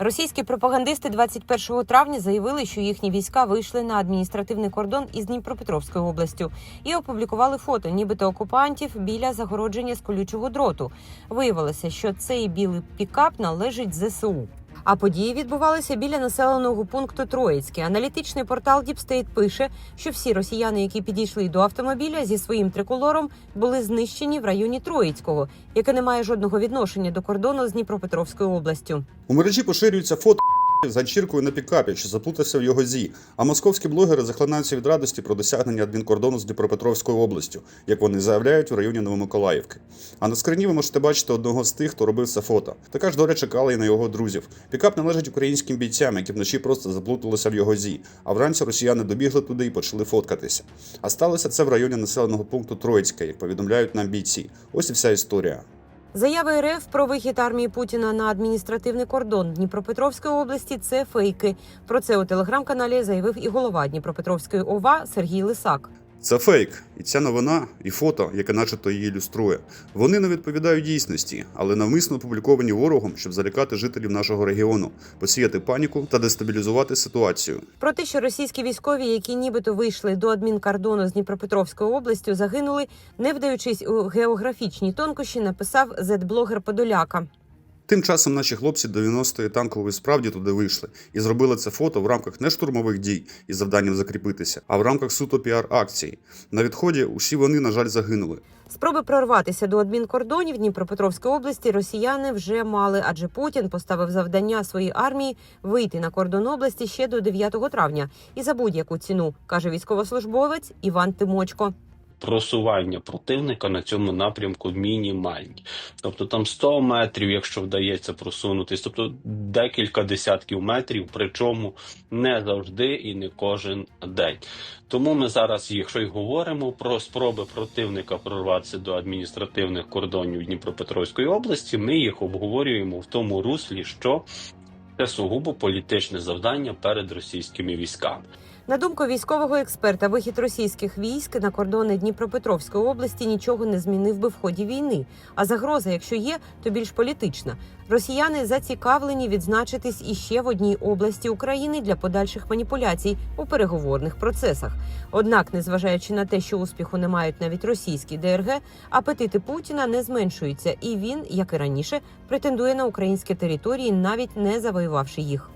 Російські пропагандисти 21 травня заявили, що їхні війська вийшли на адміністративний кордон із Дніпропетровською областю і опублікували фото, нібито окупантів біля загородження з колючого дроту. Виявилося, що цей білий пікап належить ЗСУ. А події відбувалися біля населеного пункту Троїцьке. Аналітичний портал Діпстейт пише, що всі росіяни, які підійшли до автомобіля зі своїм триколором, були знищені в районі Троїцького, яке не має жодного відношення до кордону з Дніпропетровською областю. У мережі поширюються фото з ганчіркою на пікапі, що заплутався в його зі. А московські блогери захлинаються від радості про досягнення адмінкордону з Дніпропетровською областю, як вони заявляють у районі Новомиколаївки. А на скрині ви можете бачити одного з тих, хто робив це фото. Така ж доля чекала і на його друзів. Пікап належить українським бійцям, які вночі просто заплуталися в його зі. А вранці росіяни добігли туди і почали фоткатися. А сталося це в районі населеного пункту Троїцьке, як повідомляють нам бійці. Ось і вся історія. Заяви РФ про вихід армії Путіна на адміністративний кордон Дніпропетровської області це фейки. Про це у телеграм-каналі заявив і голова Дніпропетровської ОВА Сергій Лисак. Це фейк, і ця новина і фото, яке начебто її ілюструє. Вони не відповідають дійсності, але навмисно опубліковані ворогом, щоб залякати жителів нашого регіону, посіяти паніку та дестабілізувати ситуацію. Про те, що російські військові, які нібито вийшли до адмінкордону з Дніпропетровською областю, загинули, не вдаючись у географічні тонкощі, написав зет-блогер Подоляка. Тим часом наші хлопці 90-ї танкової справді туди вийшли і зробили це фото в рамках не штурмових дій із завданням закріпитися, а в рамках суто піар-акції. На відході усі вони, на жаль, загинули. Спроби прорватися до адмінкордонів Дніпропетровської області росіяни вже мали, адже Путін поставив завдання своїй армії вийти на кордон області ще до 9 травня і за будь-яку ціну, каже військовослужбовець Іван Тимочко. Просування противника на цьому напрямку мінімальні. Тобто там 100 метрів, якщо вдається просунутись, тобто декілька десятків метрів, причому не завжди і не кожен день. Тому ми зараз, якщо й говоримо про спроби противника прорватися до адміністративних кордонів Дніпропетровської області, ми їх обговорюємо в тому руслі, що це сугубо політичне завдання перед російськими військами. На думку військового експерта, вихід російських військ на кордони Дніпропетровської області нічого не змінив би в ході війни. А загроза, якщо є, то більш політична. Росіяни зацікавлені відзначитись іще в одній області України для подальших маніпуляцій у переговорних процесах. Однак, незважаючи на те, що успіху не мають навіть російські ДРГ, апетити Путіна не зменшуються, і він, як і раніше, претендує на українські території, навіть не завоювавши їх.